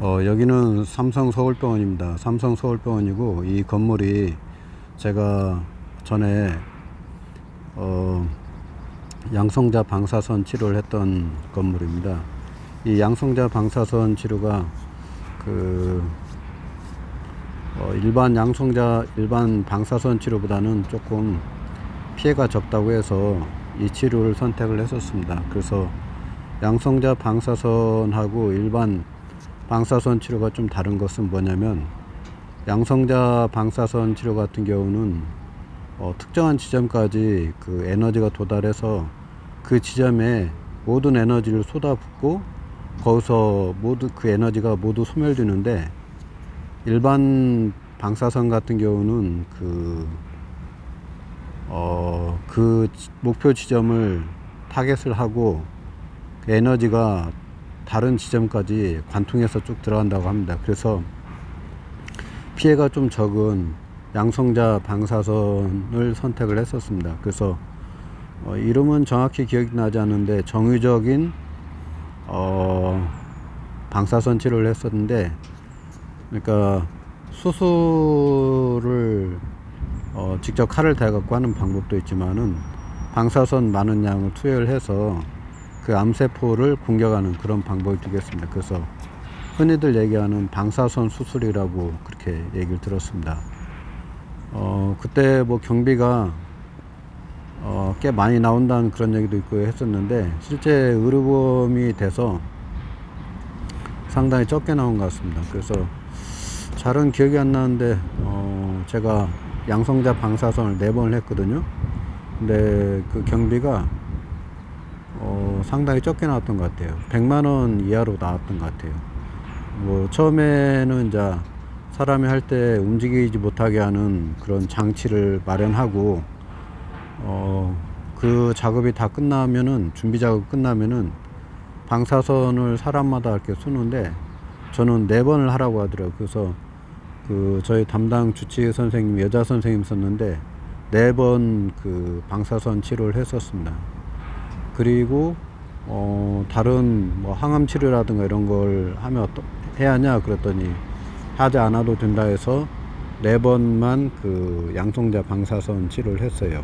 어, 여기는 삼성 서울병원입니다. 삼성 서울병원이고 이 건물이 제가 전에 어, 양성자 방사선 치료를 했던 건물입니다. 이 양성자 방사선 치료가 그 어, 일반 양성자 일반 방사선 치료보다는 조금 피해가 적다고 해서 이 치료를 선택을 했었습니다. 그래서 양성자 방사선하고 일반 방사선 치료가 좀 다른 것은 뭐냐면 양성자 방사선 치료 같은 경우는 어, 특정한 지점까지 그 에너지가 도달해서 그 지점에 모든 에너지를 쏟아붓고 거기서 모두 그 에너지가 모두 소멸되는데 일반 방사선 같은 경우는 그, 어, 그 지- 목표 지점을 타겟을 하고 그 에너지가 다른 지점까지 관통해서 쭉 들어간다고 합니다. 그래서 피해가 좀 적은 양성자 방사선을 선택을 했었습니다. 그래서 어, 이름은 정확히 기억이 나지 않는데 정유적인 어, 방사선 치료를 했었는데 그러니까 수술을 어, 직접 칼을 대갖고 하는 방법도 있지만은 방사선 많은 양을 투여를 해서 그 암세포를 공격하는 그런 방법이 되겠습니다. 그래서 흔히들 얘기하는 방사선 수술이라고 그렇게 얘기를 들었습니다. 어, 그때 뭐 경비가 어, 꽤 많이 나온다는 그런 얘기도 있고 했었는데 실제 의료보험이 돼서 상당히 적게 나온 것 같습니다. 그래서 잘은 기억이 안 나는데 어, 제가 양성자 방사선을 네 번을 했거든요. 근데 그 경비가 어, 상당히 적게 나왔던 것 같아요. 100만 원 이하로 나왔던 것 같아요. 뭐 처음에는 이제 사람이 할 때 움직이지 못하게 하는 그런 장치를 마련하고 어, 그 작업이 다 끝나면은 준비 작업 끝나면은 방사선을 사람마다 이렇게 쏘는데 저는 네 번을 하라고 하더라고요. 그래서 그 저희 담당 주치 선생님 여자 선생님 있었는데 네 번 그 방사선 치료를 했었습니다. 그리고 어 다른 뭐 항암 치료라든가 이런 걸 하면 어떠, 해야 하냐 그랬더니 하지 않아도 된다 해서 네 번만 그 양성자 방사선 치료를 했어요.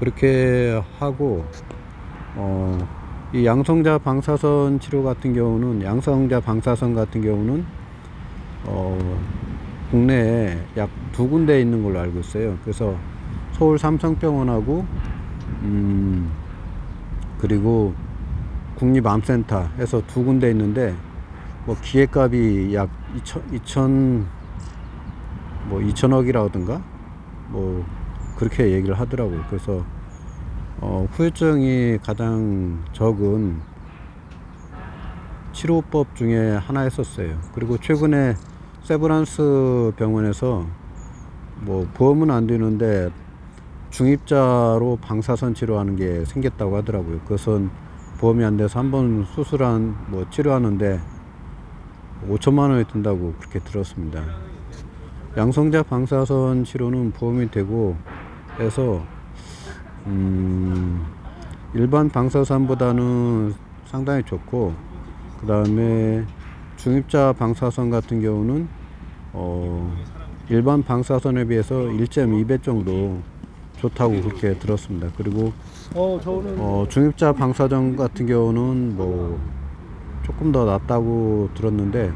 그렇게 하고 어, 이 양성자 방사선 치료 같은 경우는 양성자 방사선 같은 경우는 어, 국내에 약 두 군데 있는 걸로 알고 있어요. 그래서 서울 삼성병원하고 음, 그리고 국립암센터에서 두 군데 있는데 뭐 기획값이 약 2천 2천 뭐 2천억이라든가 뭐 그렇게 얘기를 하더라고요. 그래서 어, 후유증이 가장 적은 치료법 중에 하나였었어요. 그리고 최근에 세브란스 병원에서 뭐 보험은 안 되는데 중입자로 방사선 치료하는 게 생겼다고 하더라고요. 그것은 보험이 안 돼서 한 번 수술한 뭐 치료하는데 5천만 원이 든다고 그렇게 들었습니다. 양성자 방사선 치료는 보험이 되고 해서 음, 일반 방사선보다는 상당히 좋고 그 다음에 중입자 방사선 같은 경우는 어, 일반 방사선에 비해서 1.2배 정도 좋다고 그렇게 들었습니다. 그리고 어, 어, 중입자 방사선 같은 경우는 뭐 조금 더 낫다고 들었는데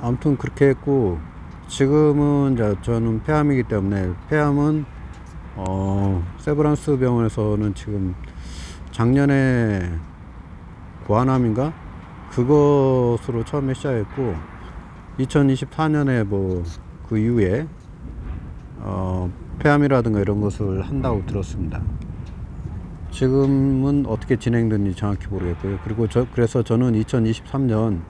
아무튼 그렇게 했고 지금은 이제 저는 폐암이기 때문에 폐암은 어, 세브란스 병원에서는 지금 작년에 고환암인가 그것으로 처음에 시작했고 2024년에 뭐 그 이후에 어, 폐암이라든가 이런 것을 한다고 들었습니다. 지금은 어떻게 진행되는지 정확히 모르겠고요. 그리고 저, 그래서 저는 2023년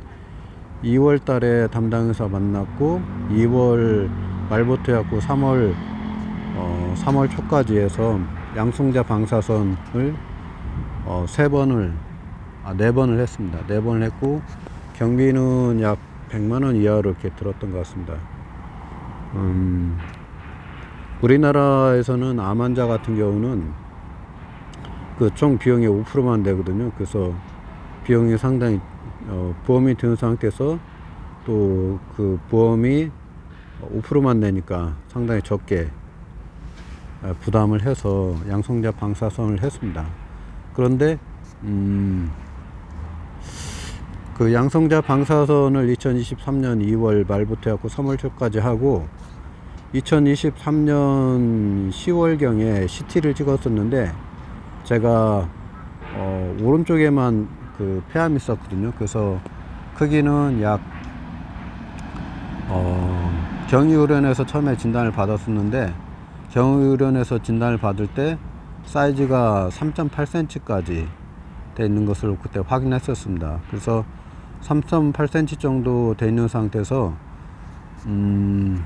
2월 달에 담당 의사 만났고 2월 말부터 해갖고 3월 어, 3월 초까지 해서 양성자 방사선을 어, 세 번을 아, 네 번을 했습니다. 네 번을 했고 경비는 약 100만 원 이하로 이렇게 들었던 것 같습니다. 음, 우리나라에서는 암 환자 같은 경우는 그 총 비용의 5%만 되거든요. 그래서 비용이 상당히 어, 보험이 든 상태에서 또 그 보험이 5%만 내니까 상당히 적게 어, 부담을 해서 양성자 방사선을 했습니다. 그런데 음, 그 양성자 방사선을 2023년 2월 말부터 해갖고 3월 초까지 하고 2023년 10월경에 CT를 찍었었는데 제가 어, 오른쪽에만 그 폐암이 있었거든요. 그래서 크기는 약 어, 경의의료원에서 처음에 진단을 받았었는데 경의의료원에서 진단을 받을 때 사이즈가 3.8cm까지 돼 있는 것을 그때 확인했었습니다. 그래서 3.8cm 정도 돼 있는 상태에서 음,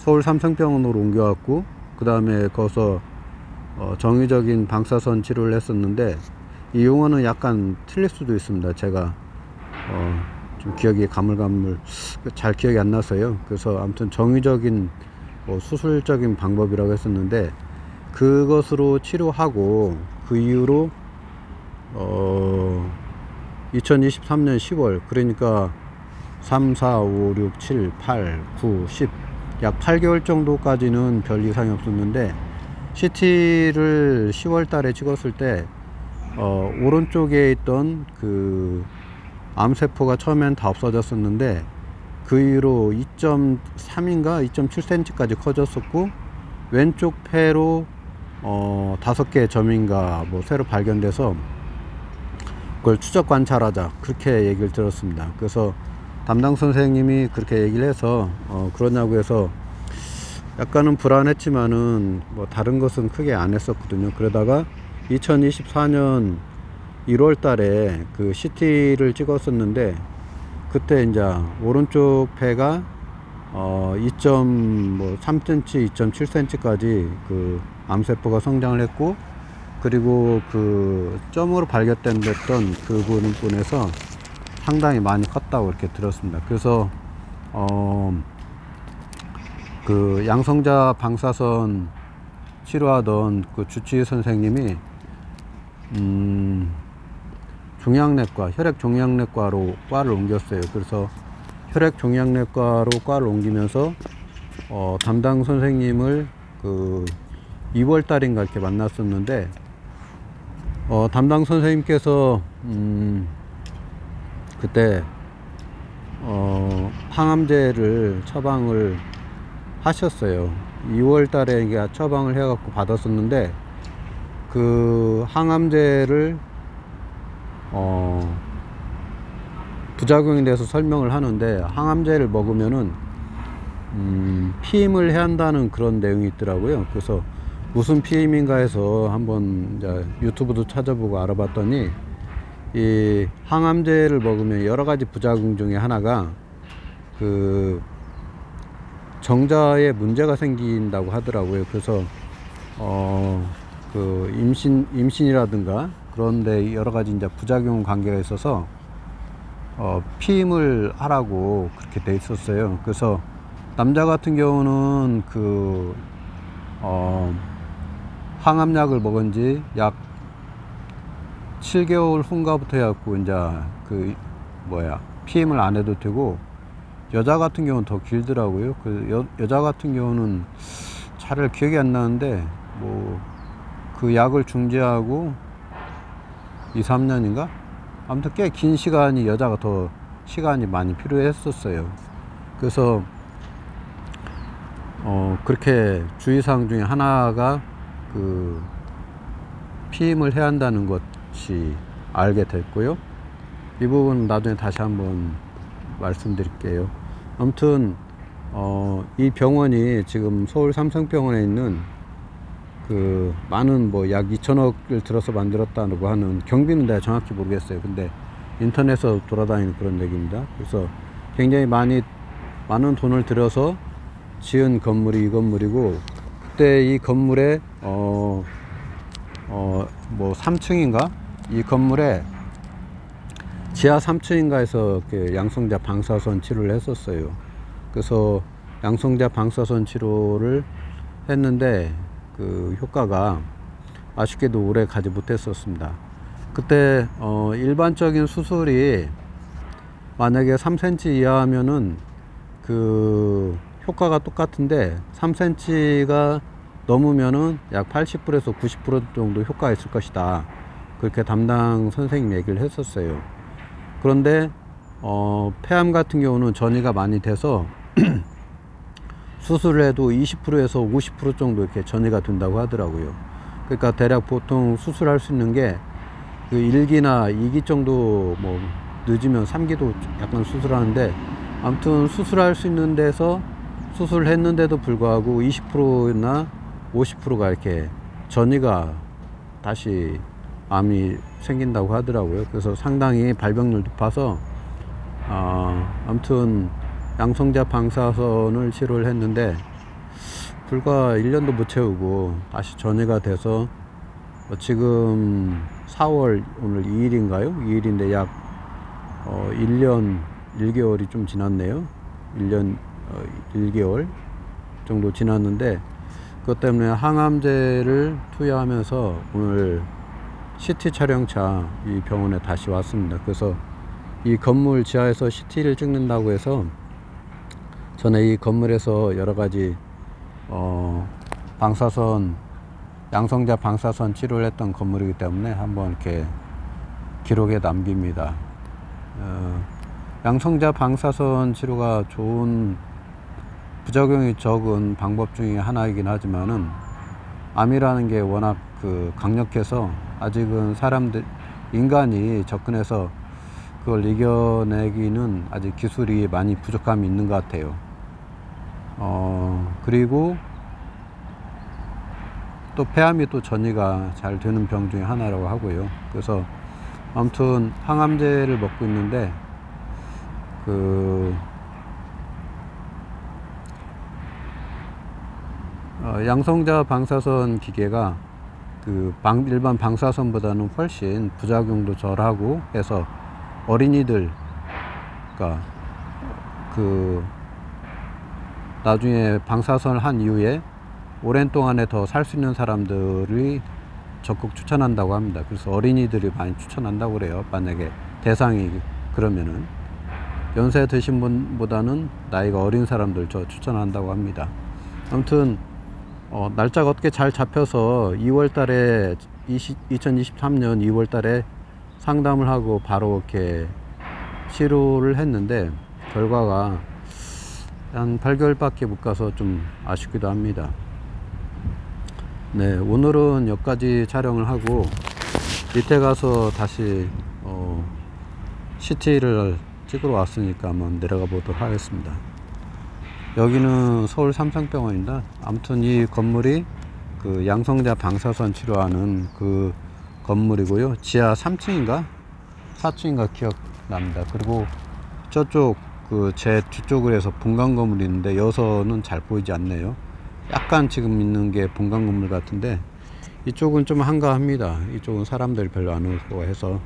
서울 삼성병원으로 옮겨왔고 그 다음에 거기서 어, 정의적인 방사선 치료를 했었는데 이 용어는 약간 틀릴 수도 있습니다. 제가 어, 좀 기억이 가물가물 잘 기억이 안 나서요. 그래서 아무튼 정의적인 뭐 수술적인 방법이라고 했었는데 그것으로 치료하고 그 이후로 어 2023년 10월 그러니까 3, 4, 5, 6, 7, 8, 9, 10 약 8개월 정도까지는 별 이상이 없었는데 CT를 10월 달에 찍었을 때 어, 오른쪽에 있던 그 암세포가 처음엔 다 없어졌었는데 그 이후로 2.3인가 2.7cm까지 커졌었고 왼쪽 폐로 어, 다섯 개 점인가 뭐 새로 발견돼서 그걸 추적 관찰하자 그렇게 얘기를 들었습니다. 그래서 담당 선생님이 그렇게 얘기를 해서 어, 그러냐고 해서 약간은 불안했지만은 뭐 다른 것은 크게 안 했었거든요. 그러다가 2024년 1월 달에 그 CT를 찍었었는데 그때 이제 오른쪽 폐가 어 2.3cm, 2.7cm까지 그 암세포가 성장을 했고 그리고 그 점으로 발견됐던 그 부분에서 상당히 많이 컸다고 이렇게 들었습니다. 그래서 어 그 양성자 방사선 치료하던 그 주치의 선생님이 음 종양내과, 혈액 종양내과로 과를 옮겼어요. 그래서 혈액 종양내과로 과를 옮기면서 어, 담당 선생님을 그 2월 달인가 이렇게 만났었는데 어, 담당 선생님께서 음, 그때 어, 항암제를 처방을 하셨어요. 2월 달에 처방을 해갖고 받았었는데 그 항암제를 어, 부작용에 대해서 설명을 하는데 항암제를 먹으면은 음, 피임을 해야 한다는 그런 내용이 있더라고요. 그래서 무슨 피임인가 해서 한번 유튜브도 찾아보고 알아봤더니 이 항암제를 먹으면 여러 가지 부작용 중에 하나가 그 정자에 문제가 생긴다고 하더라고요. 그래서 어 그 임신 임신이라든가 그런데 여러 가지 이제 부작용 관계가 있어서 어 피임을 하라고 그렇게 돼 있었어요. 그래서 남자 같은 경우는 그 어, 항암약을 먹은 지약 7개월 후인가부터 해갖고 이제 그 뭐야 피임을 안 해도 되고 여자 같은 경우는 더 길더라고요. 그 여, 여자 같은 경우는 잘 기억이 안 나는데 뭐 그 약을 중지하고 2, 3년인가? 아무튼 꽤 긴 시간이 여자가 더 시간이 많이 필요했었어요. 그래서 어 그렇게 주의사항 중에 하나가 그 피임을 해야 한다는 것 이 알게 됐고요. 이 부분 나중에 다시 한번 말씀드릴게요. 아무튼 어, 이 병원이 지금 서울 삼성병원에 있는 그 많은 뭐 약 2천억을 들어서 만들었다고 하는 경비는 내가 정확히 모르겠어요. 근데 인터넷에서 돌아다니는 그런 얘기입니다. 그래서 굉장히 많이 많은 돈을 들여서 지은 건물이 이 건물이고 그때 이 건물에 어 어 뭐 3층인가 이 건물에 지하 3층인가에서 그 양성자 방사선 치료를 했었어요. 그래서 양성자 방사선 치료를 했는데 그 효과가 아쉽게도 오래 가지 못했었습니다. 그때 어 일반적인 수술이 만약에 3cm 이하면은 그 효과가 똑같은데 3cm가 넘으면은 약 80%에서 90% 정도 효과가 있을 것이다. 그렇게 담당 선생님 얘기를 했었어요. 그런데 어, 폐암 같은 경우는 전이가 많이 돼서 수술을 해도 20%에서 50% 정도 이렇게 전이가 된다고 하더라고요. 그러니까 대략 보통 수술할 수 있는 게 그 1기나 2기 정도 뭐 늦으면 3기도 약간 수술하는데 아무튼 수술할 수 있는 데서 수술을 했는데도 불구하고 20%나 50%가 이렇게 전이가 다시 암이 생긴다고 하더라고요. 그래서 상당히 발병률 높아서 아, 아무튼 양성자 방사선을 치료를 했는데 불과 1년도 못 채우고 다시 전이가 돼서 어, 지금 4월 오늘 2일인가요? 2일인데 약 어, 1년 1개월이 좀 지났네요. 1년 어, 1개월 정도 지났는데 그것 때문에 항암제를 투여하면서 오늘 CT 촬영차 이 병원에 다시 왔습니다. 그래서 이 건물 지하에서 CT를 찍는다고 해서 전에 이 건물에서 여러 가지 어 방사선 양성자 방사선 치료를 했던 건물이기 때문에 한번 이렇게 기록에 남깁니다. 어, 양성자 방사선 치료가 좋은 부작용이 적은 방법 중에 하나이긴 하지만은 암이라는 게 워낙 그 강력해서 아직은 사람들 인간이 접근해서 그걸 이겨내기는 아직 기술이 많이 부족함이 있는 것 같아요. 어 그리고 또 폐암이 또 전이가 잘 되는 병 중에 하나라고 하고요. 그래서 아무튼 항암제를 먹고 있는데 그 어, 양성자 방사선 기계가 그 방, 일반 방사선보다는 훨씬 부작용도 덜하고 해서 어린이들, 그러니까 그 나중에 방사선을 한 이후에 오랜 동안에 더 살 수 있는 사람들이 적극 추천한다고 합니다. 그래서 어린이들이 많이 추천한다고 그래요. 만약에 대상이 그러면은 연세 드신 분보다는 나이가 어린 사람들 저 추천한다고 합니다. 아무튼 어, 날짜가 어떻게 잘 잡혀서 2월 달에 2023년 2월 달에 상담을 하고 바로 이렇게 치료를 했는데 결과가 한 8개월밖에 못 가서 좀 아쉽기도 합니다. 네, 오늘은 여기까지 촬영을 하고 밑에 가서 다시 어, CT를 찍으러 왔으니까 한번 내려가 보도록 하겠습니다. 여기는 서울 삼성병원입니다. 아무튼 이 건물이 그 양성자 방사선 치료하는 그 건물이고요. 지하 3층인가 4층인가 기억납니다. 그리고 저쪽 그 제 뒤쪽을 해서 본관 건물이 있는데 여서는 잘 보이지 않네요. 약간 지금 있는 게 본관 건물 같은데 이쪽은 좀 한가합니다. 이쪽은 사람들이 별로 안 오고 해서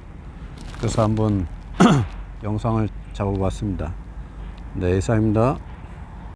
그래서 한번 영상을 잡아봤습니다. 네, 이상입니다.